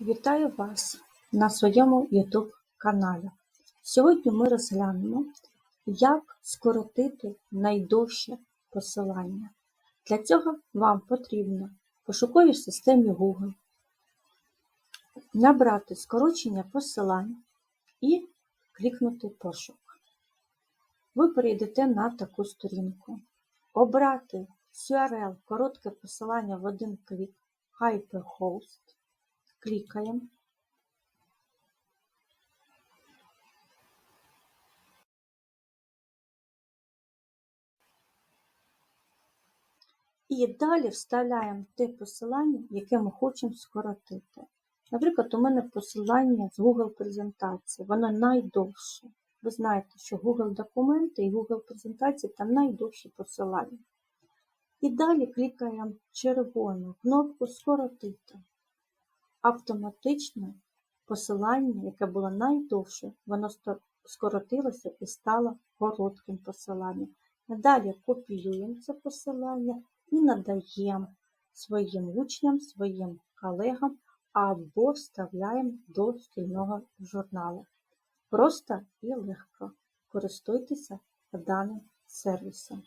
Вітаю вас на своєму YouTube каналі. Сьогодні ми розглянемо, як скоротити найдовше посилання. Для цього вам потрібно в пошуковій системі Google набрати скорочення посилань і клікнути пошук. Ви перейдете на таку сторінку. Обрати CRL коротке посилання в один клік Hyperhost. Клікаємо. І далі вставляємо те посилання, яке ми хочемо скоротити. Наприклад, у мене посилання з Google презентації, воно найдовше. Ви знаєте, що Google документи і Google презентації там найдовші посилання. І далі клікаємо червону кнопку Скоротити. Автоматично посилання, яке було найдовше, воно скоротилося і стало коротким посиланням. Далі копіюємо це посилання і надаємо своїм учням, своїм колегам або вставляємо до спільного журналу. Просто і легко користуйтеся даним сервісом.